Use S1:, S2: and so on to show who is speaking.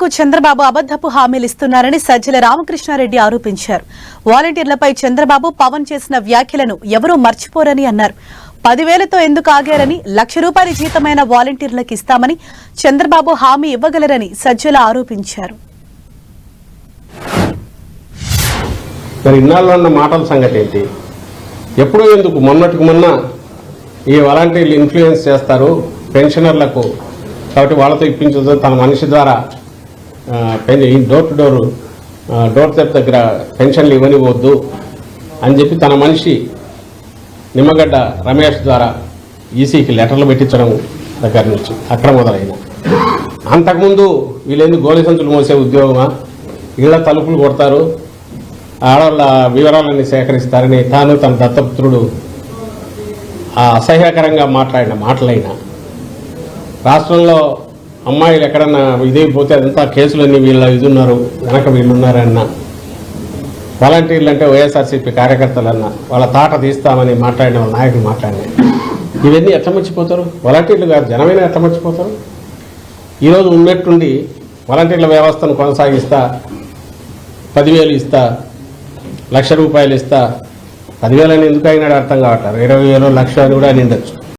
S1: యువతకు చంద్రబాబు అబద్దపు హామీలు ఇస్తున్నారని సజ్జల రామకృష్ణారెడ్డి ఆరోపించారు. వాలంటీర్లపై చంద్రబాబు పవన్ చేసిన వ్యాఖ్యలను ఎవరూ మర్చిపోరని అన్నారు. పదివేలతో ఎందుకు ఆగారని లక్ష రూపాయల జీతమైన వాలంటీర్లకు ఇస్తామని చంద్రబాబు హామీ ఇవ్వగలరని సజ్జల ఆరోపించారు.
S2: మరి ఇన్నాళ్ళు అన్న మాటల సంగతి ఏంటి ఎప్పుడు ఎందుకు? మొన్నటికి మొన్న ఈ వాలంటీర్లు ఇన్ఫ్లుయెన్స్ చేస్తారు పెన్షనర్లకు. కాబట్టి వాళ్ళతో ఇప్పించదు తన మనిషి ద్వారా ఈ door to door door step దగ్గర పెన్షన్లు ఇవ్వనివ్వద్దు అని చెప్పి తన మనిషి నిమ్మగడ్డ రమేష్ ద్వారా ఈసీకి లెటర్లు పెట్టించడం దగ్గర నుంచి అక్కడ మొదలైన అంతకుముందు వీళ్ళేంది గోళి సంచులు మోసే ఉద్యోగమా? ఇళ్ళ తలుపులు కొడతారు ఆడవాళ్ళ వివరాలన్నీ సేకరిస్తారని తాను తన దత్తపుత్రుడు అసహ్యకరంగా మాట్లాడిన మాటలైనా. రాష్ట్రంలో అమ్మాయిలు ఎక్కడన్నా ఇదైపోతే అదంతా కేసులన్నీ వీళ్ళ ఇది ఉన్నారు వెనక వీళ్ళున్నారన్న. వాలంటీర్లు అంటే వైఎస్ఆర్సీపీ కార్యకర్తలన్న వాళ్ళ తాట తీస్తామని మాట్లాడిన వాళ్ళ నాయకులు మాట్లాడిన ఇవన్నీ ఎట్లా మర్చిపోతారు? వాలంటీర్లు కాదు జనమైనా ఎట్లా మర్చిపోతారు? ఈరోజు ఉన్నట్టుండి వాలంటీర్ల వ్యవస్థను కొనసాగిస్తా పదివేలు ఇస్తా లక్ష రూపాయలు ఇస్తా పదివేలని ఎందుకు అయినాడు అర్థం కావట్లేదు. ఇరవై వేలు లక్ష అని కూడా నిండొచ్చు ఉండొచ్చు.